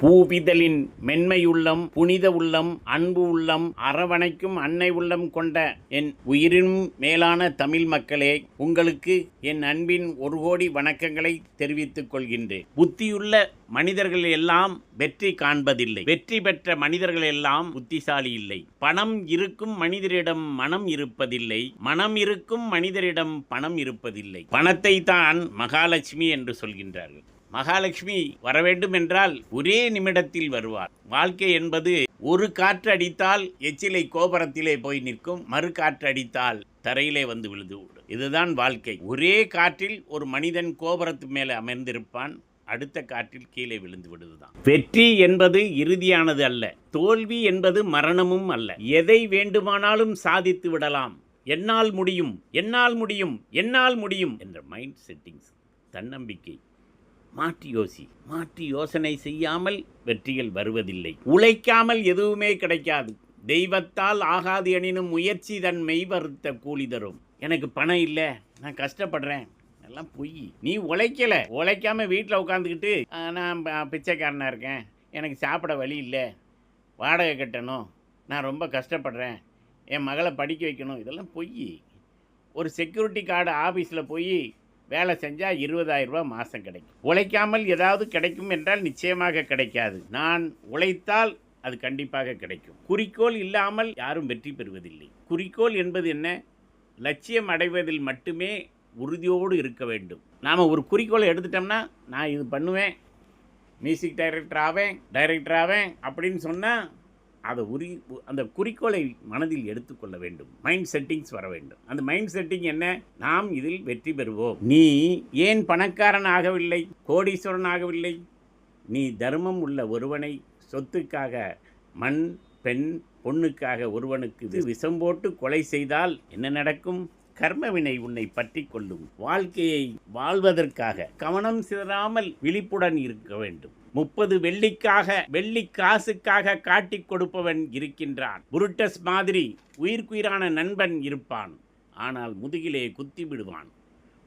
பூவிதழின் மென்மையுள்ளம் புனித உள்ளம் அன்பு உள்ளம் அரவணைக்கும் அன்னை உள்ளம் கொண்ட என் உயிரின் மேலான தமிழ் மக்களே உங்களுக்கு என் அன்பின் ஒரு கோடி வணக்கங்களை தெரிவித்துக் கொள்கின்றேன். புத்தியுள்ள மனிதர்கள் எல்லாம் வெற்றி காண்பதில்லை. வெற்றி பெற்ற மனிதர்கள் எல்லாம் புத்திசாலி இல்லை. பணம் இருக்கும் மனிதரிடம் மனம் இருப்பதில்லை. மனம் இருக்கும் மனிதரிடம் பணம் இருப்பதில்லை. பணத்தை தான் மகாலட்சுமி என்று சொல்கின்றார்கள். மகாலட்சுமி வர வேண்டும் என்றால் ஒரே நிமிடத்தில் வருவார். வாழ்க்கை என்பது ஒரு காற்று அடித்தால் எச்சிலை கோபுரத்திலே போய் நிற்கும் மறு காற்று அடித்தால் தரையிலே வந்து விழுது விடும். இதுதான் வாழ்க்கை. ஒரே காற்றில் ஒரு மனிதன் கோபுரத்து மேலே அமர்ந்திருப்பான் அடுத்த காற்றில் கீழே விழுந்து விடுதுதான். வெற்றி என்பது இறுதியானது அல்ல தோல்வி என்பது மரணமும் அல்ல. எதை வேண்டுமானாலும் சாதித்து விடலாம். என்னால் முடியும் என்னால் முடியும் என்னால் முடியும் என்ற மைண்ட் செட்டிங்ஸ் தன்னம்பிக்கை. மாற்றி யோசி மாற்றி யோசனை செய்யாமல் வெற்றிகள் வருவதில்லை. உழைக்காமல் எதுவுமே கிடைக்காது. தெய்வத்தால் ஆகாது எனினும் முயற்சி தன் மெய் வருத்த கூலி தரும். எனக்கு பணம் இல்லை நான் கஷ்டப்படுறேன். எல்லாம் பொய். நீ உழைக்கல. உழைக்காம வீட்டில் உட்காந்துக்கிட்டு நான் ப- பிச்சைக்காரனா இருக்கேன். எனக்கு சாப்பிட வழி இல்லை. வாடகை கட்டணும். நான் ரொம்ப கஷ்டப்படுறேன். என் மகளை படிக்க வைக்கணும். இதெல்லாம் பொய். ஒரு செக்யூரிட்டி கார்டு ஆஃபீஸில் போய் வேலை செஞ்சால் இருபதாயிரம் ரூபாய் மாதம் கிடைக்கும். உழைக்காமல் ஏதாவது கிடைக்கும் என்றால் நிச்சயமாக கிடைக்காது. நான் உழைத்தால் அது கண்டிப்பாக கிடைக்கும். குறிக்கோள் இல்லாமல் யாரும் வெற்றி பெறுவதில்லை. குறிக்கோள் என்பது என்ன? லட்சியம் அடைவதில் மட்டுமே உறுதியோடு இருக்க வேண்டும். நாம் ஒரு குறிக்கோளை எடுத்துட்டோம்னா நான் இது பண்ணுவேன் மியூசிக் டைரக்டர் ஆவேன் டைரக்டர் ஆவேன் அப்படின்னு சொன்னால் அதை உரி அந்த குறிக்கோளை மனதில் எடுத்துக்கொள்ள வேண்டும். மைண்ட் செட்டிங்ஸ் வர வேண்டும். அந்த மைண்ட் செட்டிங் என்ன? நாம் இதில் வெற்றி பெறுவோம். நீ ஏன் பணக்காரன் ஆகவில்லை? கோடீஸ்வரன் ஆகவில்லை? நீ தர்மம் உள்ள ஒருவனை சொத்துக்காக மண் பெண் பொண்ணுக்காக ஒருவனுக்கு விஷம் போட்டு கொலை செய்தால் என்ன நடக்கும்? கர்மவினை உன்னை பற்றி கொள்ளும். வாழ்க்கையை வாழ்வதற்காக கவனம் சிதறாமல் விழிப்புடன் இருக்க வேண்டும். முப்பது வெள்ளிக்காக வெள்ளி காசுக்காக காட்டிக் கொடுப்பவன் இருக்கின்றான். புருட்டஸ் மாதிரி உயிர்க்குயிரான நண்பன் இருப்பான். ஆனால் முதுகிலே குத்தி விடுவான்.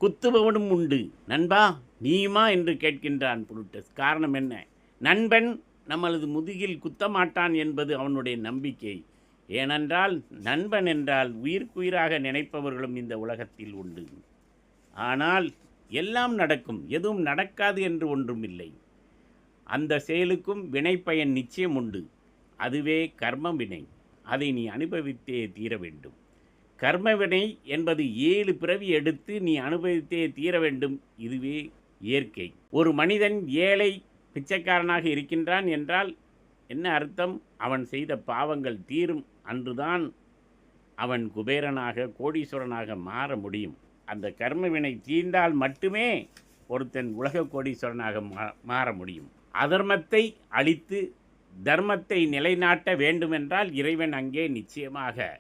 குத்துபவனும் உண்டு. நண்பா நீயுமா? என்று கேட்கின்றான் புருட்டஸ். காரணம் என்ன? நண்பன் நம்மளது முதுகில் குத்தமாட்டான் என்பது அவனுடைய நம்பிக்கை. ஏனென்றால் நண்பன் என்றால் உயிர்க்குயிராக நினைப்பவர்களும் இந்த உலகத்தில் உண்டு. ஆனால் எல்லாம் நடக்கும் எதுவும் நடக்காது என்று ஒன்றும் இல்லை. அந்த செயலுக்கும் வினைப்பயன் நிச்சயம் உண்டு. அதுவே கர்ம வினை அதை நீ அனுபவித்தே தீர வேண்டும். கர்ம வினை என்பது ஏழு பிறவி எடுத்து நீ அனுபவித்தே தீர வேண்டும். இதுவே இயற்கை. ஒரு மனிதன் ஏழை பிச்சைக்காரனாக இருக்கின்றான் என்றால் என்ன அர்த்தம்? அவன் செய்த பாவங்கள் தீரும். அன்றுதான் அவன் குபேரனாக கோடீஸ்வரனாக மாற முடியும். அந்த கர்மவினை தீர்ந்தால் மட்டுமே ஒருத்தன் உலக கோடீஸ்வரனாக மா- மாற முடியும். அதர்மத்தை அழித்து தர்மத்தை நிலைநாட்ட வேண்டுமென்றால் இறைவன் அங்கே நிச்சயமாக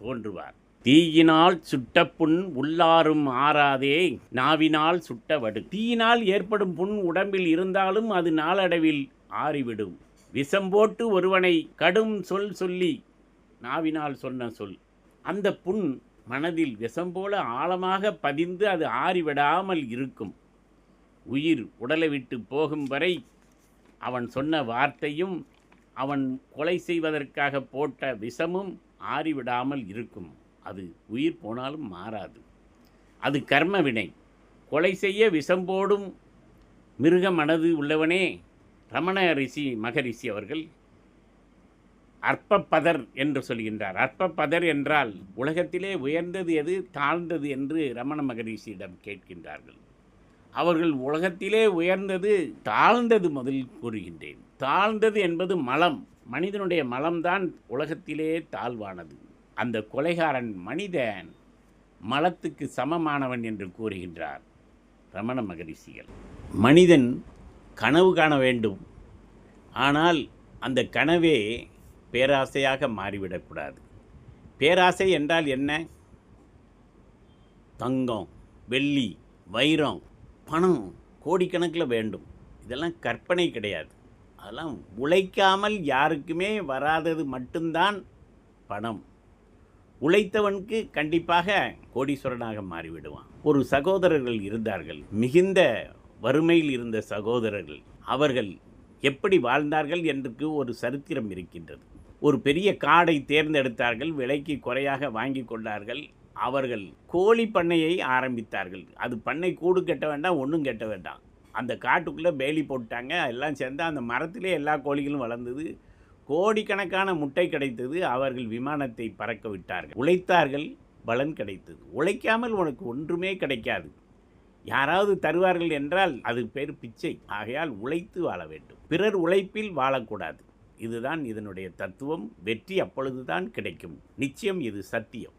தோன்றுவார். தீயினால் சுட்ட புண் உள்ளாரும் ஆறாதே நாவினால் சுட்ட வடு தீயினால் ஏற்படும் புண் உடம்பில் இருந்தாலும் அது நாளடைவில் ஆறிவிடும். விஷம் போட்டு ஒருவனை கடும் சொல் சொல்லி நாவினால் சொன்ன சொல். அந்த புண் மனதில் விஷம் போல ஆழமாக பதிந்து அது ஆறிவிடாமல் இருக்கும். உயிர் உடலை விட்டு போகும் வரை அவன் சொன்ன வார்த்தையும் அவன் கொலை செய்வதற்காக போட்ட விஷமும் ஆறிவிடாமல் இருக்கும். அது உயிர் போனாலும் மாறாது. அது கர்ம வினை. கொலை செய்ய விஷம் போடும் மிருக மனது உள்ளவனே ரமண ரிஷி மகரிஷி அவர்கள் அற்பப்பதர் என்று சொல்கின்றார். அற்பப்பதர் என்றால் உலகத்திலே உயர்ந்தது எது தாழ்ந்தது என்று ரமண மகரிஷியிடம் கேட்கின்றார்கள். அவர்கள் உலகத்திலே உயர்ந்தது தாழ்ந்தது முதலில் கூறுகின்றேன். தாழ்ந்தது என்பது மலம் மனிதனுடைய மலம்தான் உலகத்திலே தாழ்வானது. அந்த கொலைகாரன் மனிதன் மலத்துக்கு சமமானவன் என்று கூறுகின்றார் ரமண மகரிஷிகள் மனிதன் கனவு காண வேண்டும். ஆனால் அந்த கனவே பேராசையாக மாறிவிடக்கூடாது. பேராசை என்றால் என்ன? தங்கம் வெள்ளி வைரம் பணம் கோடிக்கணக்கில் வேண்டும். இதெல்லாம் கற்பனை கிடையாது. அதெல்லாம் உழைக்காமல் யாருக்குமே வராதது மட்டும்தான் பணம். உழைத்தவனுக்கு கண்டிப்பாக கோடீஸ்வரனாக மாறிவிடுவான். ஒரு சகோதரர்கள் இருந்தார்கள். மிகுந்த வறுமையில் இருந்த சகோதரர்கள் அவர்கள் எப்படி வாழ்ந்தார்கள் என்றுக்கு ஒரு சரித்திரம் இருக்கின்றது. ஒரு பெரிய காடை தேர்ந்தெடுத்தார்கள் விலைக்கு குறையாக வாங்கி கொண்டார்கள். அவர்கள் கோழி பண்ணையை ஆரம்பித்தார்கள். அது பண்ணை கூடு கட்ட வேண்டாம் ஒன்றும் கட்ட வேண்டாம். அந்த காட்டுக்குள்ளே வேலி போட்டாங்க. எல்லாம் சேர்ந்து அந்த மரத்திலே எல்லா கோழிகளும் வளர்ந்தது. கோடிக்கணக்கான முட்டை கிடைத்தது. அவர்கள் விமானத்தை பறக்க விட்டார்கள். உழைத்தார்கள் பலன் கிடைத்தது. உழைக்காமல் உனக்கு ஒன்றுமே கிடைக்காது. யாராவது தருவார்கள் என்றால் அது பேர் பிச்சை. ஆகையால் உழைத்து வாழ வேண்டும். பிறர் உழைப்பில் வாழக்கூடாது. இதுதான் இதனுடைய தத்துவம். வெற்றி அப்பொழுதுதான் கிடைக்கும். நிச்சயம் இது சத்தியம்.